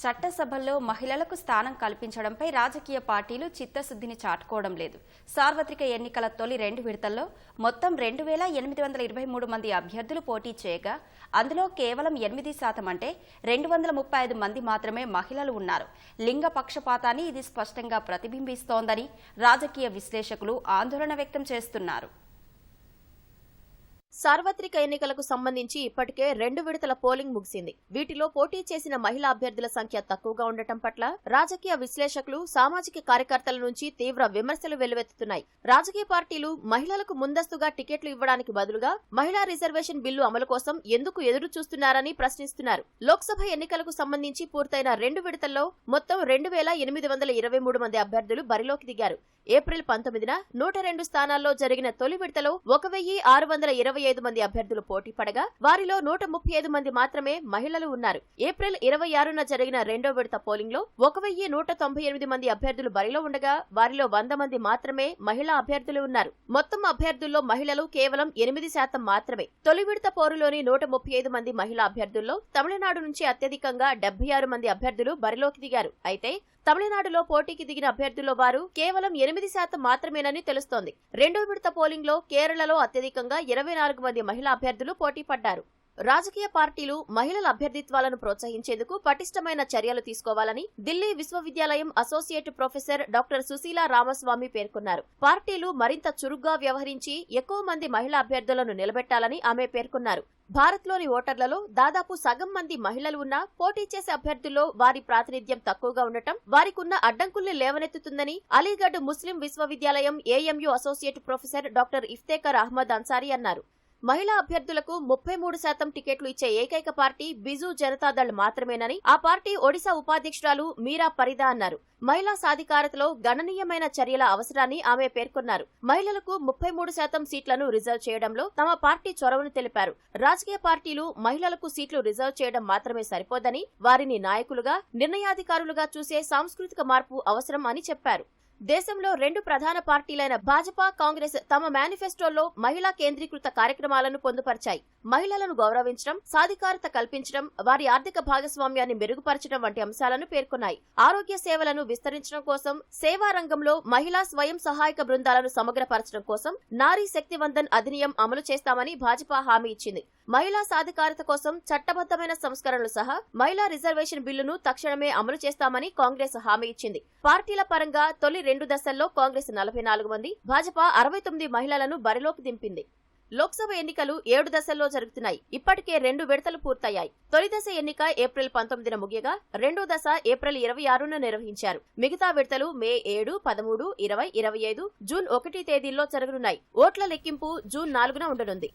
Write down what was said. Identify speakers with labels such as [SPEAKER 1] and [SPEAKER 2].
[SPEAKER 1] చట్టసభల్లో మహిళలకు స్థానం కల్పించడంపై రాజకీయ పార్టీలు చిత్తశుద్ధిని చాటుకోవడం లేదు. సార్వత్రిక ఎన్నికల తొలి రెండు విడతల్లో మొత్తం రెండు వేల ఎనిమిది వందల ఇరవై మూడు మంది అభ్యర్థులు పోటీ చేయగా అందులో కేవలం ఎనిమిది శాతం అంటే రెండు వందల ముప్పై ఐదు మంది మాత్రమే మహిళలు ఉన్నారు. లింగ పక్షపాతాన్ని ఇది స్పష్టంగా ప్రతిబింబిస్తోందని రాజకీయ విశ్లేషకులు ఆందోళన వ్యక్తం చేస్తున్నారు.
[SPEAKER 2] సార్వత్రిక ఎన్నికలకు సంబంధించి ఇప్పటికే రెండు విడతల పోలింగ్ ముగిసింది. వీటిలో పోటీ చేసిన మహిళా అభ్యర్థుల సంఖ్య తక్కువగా ఉండటం పట్ల రాజకీయ విశ్లేషకులు సామాజిక కార్యకర్తల నుంచి తీవ్ర విమర్శలు వెల్లువెత్తుతున్నాయి రాజకీయ పార్టీలు మహిళలకు ముందస్తుగా టికెట్లు ఇవ్వడానికి బదులుగా మహిళా రిజర్వేషన్ బిల్లు అమలు కోసం ఎందుకు ఎదురు చూస్తున్నారని ప్రశ్నిస్తున్నారు. లోక్సభ ఎన్నికలకు సంబంధించి పూర్తయిన రెండు విడతల్లో మొత్తం రెండు వేల ఎనిమిది వందల ఇరవై మూడు మంది అభ్యర్థులు బరిలోకి దిగారు. ఏప్రిల్ పంతొమ్మిదిన నూట రెండు స్థానాల్లో జరిగిన తొలి విడతలో ఒక వెయ్యి ఆరు వందల ఇరవై ఐదు మంది అభ్యర్థులు పోటీ పడగా వారిలో నూట ముప్పై ఐదు మంది మాత్రమే మహిళలు ఉన్నారు. ఏప్రిల్ ఇరవై ఆరున జరిగిన రెండో విడత పోలింగ్లో ఒక వెయ్యి నూట తొంభై ఎనిమిది మంది అభ్యర్థులు బరిలో ఉండగా వారిలో వంద మంది మాత్రమే మహిళా అభ్యర్థులు ఉన్నారు. మొత్తం అభ్యర్థుల్లో మహిళలు కేవలం ఎనిమిది శాతం మాత్రమే. తొలి విడత పోరులోని నూట ముప్పై ఐదు మంది మహిళా అభ్యర్థుల్లో తమిళనాడు నుంచి అత్యధికంగా డెబ్బై ఆరు మంది అభ్యర్థులు బరిలోకి దిగారు. అయితే తమిళనాడులో పోటీకి దిగిన అభ్యర్థుల్లో వారు కేవలం ఎనిమిది శాతం మాత్రమేనని తెలుస్తోంది. రెండో విడత పోలింగ్లో కేరళలో అత్యధికంగా ఇరవై నాలుగు మంది మహిళా అభ్యర్థులు పోటీ పడ్డారు. రాజకీయ పార్టీలు మహిళల అభ్యర్థిత్వాలను ప్రోత్సహించేందుకు పటిష్టమైన చర్యలు తీసుకోవాలని ఢిల్లీ విశ్వవిద్యాలయం associate professor doctor Sushila Ramaswamy పేర్కొన్నారు. పార్టీలు మరింత చురుగ్గా వ్యవహరించి ఎక్కువ మంది మహిళా అభ్యర్థులను నిలబెట్టాలని ఆమె పేర్కొన్నారు. భారత్లోని ఓటర్లలో దాదాపు సగం మంది మహిళలు ఉన్నా పోటీ చేసే అభ్యర్థుల్లో వారి ప్రాతినిధ్యం తక్కువగా ఉండటం వారికున్న అడ్డంకుల్ని లేవనెత్తుతుందని అలీగఢ్ ముస్లిం విశ్వవిద్యాలయం AMU associate professor doctor Iftekhar Ahmad Ansari అన్నారు. మహిళా అభ్యర్థులకు ముప్పై మూడు శాతం టికెట్లు ఇచ్చే ఏకైక పార్టీ బిజు జనతాదళ్ మాత్రమేనని ఆ పార్టీ ఒడిశా ఉపాధ్యక్షురాలు మీరా పరిదా అన్నారు. మహిళా సాధికారతలో గణనీయమైన చర్యల అవసరాన్ని ఆమె పేర్కొన్నారు. మహిళలకు ముప్పై మూడు శాతం సీట్లను రిజర్వ్ చేయడంలో తమ పార్టీ చొరవను తెలిపారు. రాజకీయ పార్టీలు మహిళలకు సీట్లు రిజర్వ్ చేయడం మాత్రమే సరిపోదని వారిని నాయకులుగా నిర్ణయాధికారులుగా చూసే సాంస్కృతిక మార్పు అవసరం అని చెప్పారు. దేశంలో రెండు ప్రధాన పార్టీలైన భాజపా కాంగ్రెస్ తమ మేనిఫెస్టోలో మహిళా కేంద్రీకృత కార్యక్రమాలను పొందుపరిచాయి. మహిళలను గౌరవించడం సాధికారత కల్పించడం వారి ఆర్థిక భాగస్వామ్యాన్ని మెరుగుపరచడం వంటి అంశాలను పేర్కొన్నాయి. ఆరోగ్య సేవలను విస్తరించడం కోసం సేవా రంగంలో మహిళా స్వయం సహాయక బృందాలను సమగ్రపరచడం కోసం నారీ శక్తివందన్ అధినియం అమలు చేస్తామని భాజపా హామీ ఇచ్చింది. మహిళా సాధికారత కోసం చట్టబద్దమైన సంస్కరణలు సహా మహిళా రిజర్వేషన్ బిల్లును తక్షణమే అమలు చేస్తామని కాంగ్రెస్ హామీ ఇచ్చింది. పార్టీల పరంగా తొలి రెండు దశల్లో కాంగ్రెస్ నలభై నాలుగు మంది భాజపా అరవై తొమ్మిది మహిళలను బరిలోకి దింపింది. లోక్సభ ఎన్నికలు ఏడు దశల్లో జరుగుతున్నాయి. ఇప్పటికే రెండు విడతలు పూర్తయ్యాయి. తొలి దశ ఎన్నిక ఏప్రిల్ పంతొమ్మిదిన ముగియగా రెండో దశ ఏప్రిల్ ఇరవై ఆరున నిర్వహించారు. మిగతా విడతలు మే ఏడు పదమూడు ఇరవై ఇరవై ఐదు జూన్ ఒకటి తేదీల్లో జరగనున్నాయి. ఓట్ల లెక్కింపు జూన్ నాలుగున ఉండనుంది.